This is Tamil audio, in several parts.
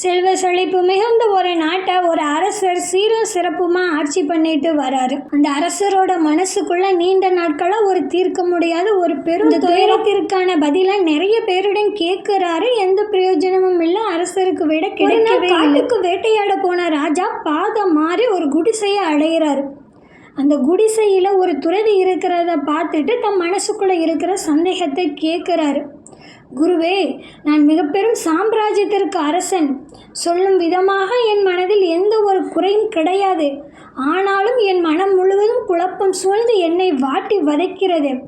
செல்வ செழிப்பு மிகுந்த ஒரு நாட்டை ஒரு அரசர் சீரும் சிறப்புமா ஆட்சி பண்ணிட்டு வராரு. அந்த அரசரோட மனசுக்குள்ள நீண்ட நாட்களா ஒரு தீர்க்க முடியாத ஒரு பெரும் துயரத்திற்கான பதில நிறைய பேருடன் கேட்கிறாரு. எந்த பிரயோஜனமும் இல்ல. அரசருக்கு விட கிடைக்கவே காட்டுக்கு வேட்டையாட போன ராஜா பாதம் மாறி ஒரு குடிசையை அடையிறாரு. அந்த குடிசையில் ஒரு துறவி இருக்கிறத பார்த்துட்டு தம் மனசுக்குள்ளே இருக்கிற சந்தேகத்தை கேட்குறாரு. குருவே நான் மிக பெரும் சாம்ராஜ்யத்திற்கு அரசன். சொல்லும் விதமாக என் மனதில் எந்த ஒரு குறையும் கிடையாது. ஆனாலும் என் மனம் முழுவதும் குழப்பம் சூழ்ந்து என்னை வாட்டி வதைக்கிறது.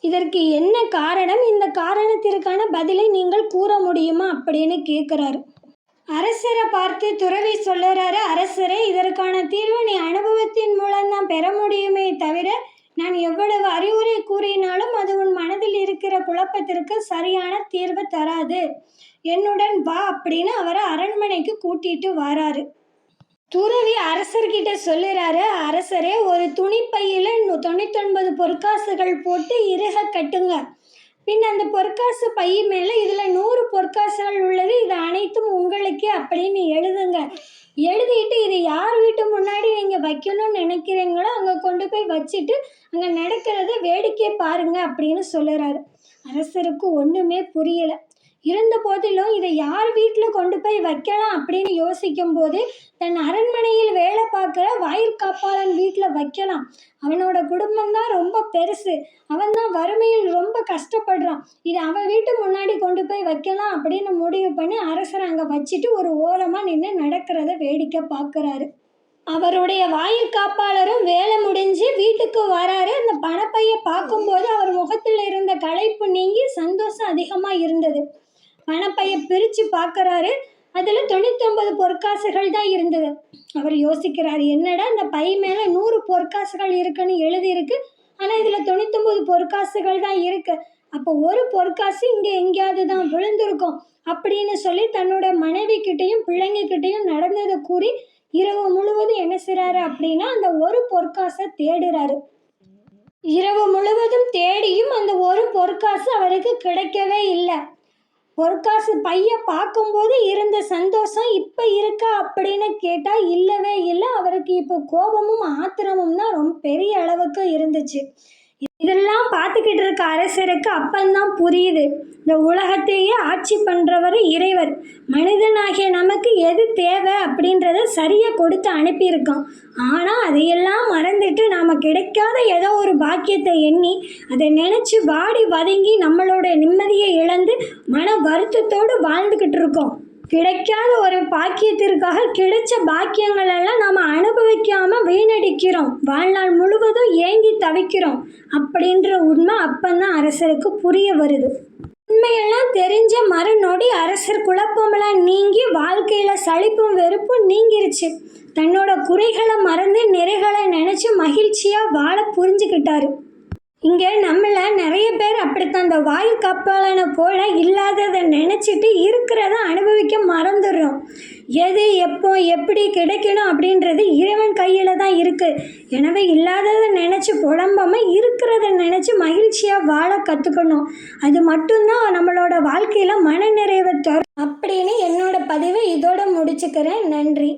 இதற்கு என்ன காரணம்? இந்த காரணத்திற்கான பதிலை நீங்கள் கூற முடியுமா? அப்படின்னு கேட்குறாரு. அரசரை பார்த்து துறவி சொல்லுறாரு அரசரே இதற்கான தீர்வு நீ அனுபவத்தின் மூலம்தான் பெற முடியுமே தவிர நான் எவ்வளவு அறிவுரை கூறினாலும் அது உன் மனதில் இருக்கிற குழப்பத்திற்கு சரியான தீர்வு தராது. என்னுடன் வா அப்படின்னு அவரை அரண்மனைக்கு கூட்டிட்டு வராரு. துறவி அரசர்கிட்ட சொல்லுறாரு அரசரே ஒரு துணிப்பையில் தொண்ணூத்தொன்பது பொற்காசுகள் போட்டு இறுக கட்டுங்க. பின் அந்த பொற்காசு பை மேலே இதில் நூறு பொற்காசுகள் உள்ளது இது அனைத்தும் உங்களுக்கே அப்படின்னு எழுதுங்க. எழுதிட்டு இது யார் வீட்டு முன்னாடி நீங்கள் வைக்கணும்னு நினைக்கிறீங்களோ அங்கே கொண்டு போய் வச்சுட்டு அங்கே நடக்கிறத வேடிக்கை பாருங்க அப்படின்னு சொல்லுறாரு. அரசருக்கு ஒன்றுமே புரியலை. இருந்த போதிலும் இதை யார் வீட்டில் கொண்டு போய் வைக்கலாம் அப்படின்னு யோசிக்கும் போது தன் அரண்மனையில் வேலை பார்க்குற வாயிற்காப்பாளன் வீட்டில் வைக்கலாம். அவனோட குடும்பம் தான் ரொம்ப பெருசு. அவன் தான் வறுமையில் ரொம்ப கஷ்டப்படுறான். இது அவன் வீட்டு முன்னாடி கொண்டு போய் வைக்கலாம் அப்படின்னு முடிவு பண்ணி அரசர் அங்கே வச்சுட்டு ஒரு ஓரமாக நின்று நடக்கிறத வேடிக்கை பார்க்குறாரு. அவருடைய வாயில் காப்பாளரும் வேலை முடிஞ்சு வீட்டுக்கு வராரு. அந்த பணப்பையை பார்க்கும்போது அவர் முகத்தில் இருந்த களைப்பு நீங்கி சந்தோஷம் அதிகமாக இருந்தது. பணப்பையை பிரித்து பார்க்குறாரு அதில் தொண்ணூத்தொம்பது பொற்காசுகள் தான் இருந்தது. அவர் யோசிக்கிறார் என்னடா இந்த பை மேலே நூறு பொற்காசுகள் இருக்குன்னு எழுதியிருக்கு. ஆனால் இதில் தொண்ணூத்தொம்பது பொற்காசுகள் தான் இருக்கு. அப்போ ஒரு பொற்காசு இங்கே எங்கேயாவது தான் விழுந்திருக்கும் அப்படின்னு சொல்லி தன்னோட மனைவி கிட்டேயும் பிள்ளைங்க கிட்டேயும் நடந்ததை கூறி இரவு முழுவதும் என்ன செய்கிறாரு அப்படின்னா அந்த ஒரு பொற்காசை தேடுறாரு. இரவு முழுவதும் தேடியும் அந்த ஒரு பொற்காசு அவருக்கு கிடைக்கவே இல்லை. பொற்காசு பைய பார்க்கும்போது இருந்த சந்தோஷம் இப்போ இருக்கா அப்படின்னு கேட்டால் இல்லவே இல்லை. அவருக்கு இப்போ கோபமும் ஆத்திரமும் தான் ரொம்ப பெரிய அளவுக்கு இருந்துச்சு. இதெல்லாம் பார்த்துக்கிட்டு இருக்க அரசருக்கு அப்பந்தான் புரியுது. இந்த உலகத்தையே ஆட்சி பண்ணுறவர் இறைவர். மனிதனாகிய நமக்கு எது தேவை அப்படின்றத சரியாக கொடுத்து அனுப்பியிருக்கான். ஆனால் அதையெல்லாம் மறந்துட்டு நாம் கிடைக்காத ஏதோ ஒரு பாக்கியத்தை எண்ணி அதை நினச்சி வாடி வதங்கி நம்மளோட நிம்மதியை இழந்து மன வருத்தத்தோடு வாழ்ந்துக்கிட்டு இருக்கோம். கிடைக்காத ஒரு பாக்கியத்திற்காக கிடைச்ச பாக்கியங்கள் எல்லாம் நாம் அனுபவிக்காம வீணடிக்கிறோம். வாழ்நாள் முழுவதும் ஏங்கி தவிக்கிறோம். அப்படின்ற உண்மை அப்பந்தான் அரசருக்கு புரிய வருது. உண்மையெல்லாம் தெரிஞ்ச மறுநொடி அரசர் குழப்பமெல்லாம் நீங்கி வாழ்க்கையில் சலிப்பும் வெறுப்பும் நீங்கிருச்சு. தன்னோட குறைகளை மறந்து நிறைகளை நினச்சி மகிழ்ச்சியாக வாழ புரிஞ்சுக்கிட்டாரு. இங்கே நம்மள நிறைய பேர் அப்படித்தான். அந்த வாயு கப்பலனை போல இல்லாததை நினச்சிட்டு இருக்கிறத அனுபவிக்க மறந்துடுறோம். எது எப்போ எப்படி கிடைக்கணும் அப்படின்றது இறைவன் கையில் தான் இருக்குது எனவே இல்லாததை நினச்சி புலம்பாமல் இருக்கிறத நினச்சி மகிழ்ச்சியாக வாழ கற்றுக்கணும் அது மட்டும்தான் நம்மளோட வாழ்க்கையில் மன நிறைவை தரும். அப்படின்னு என்னோட பதிவை இதோட முடிச்சுக்கிறேன். நன்றி.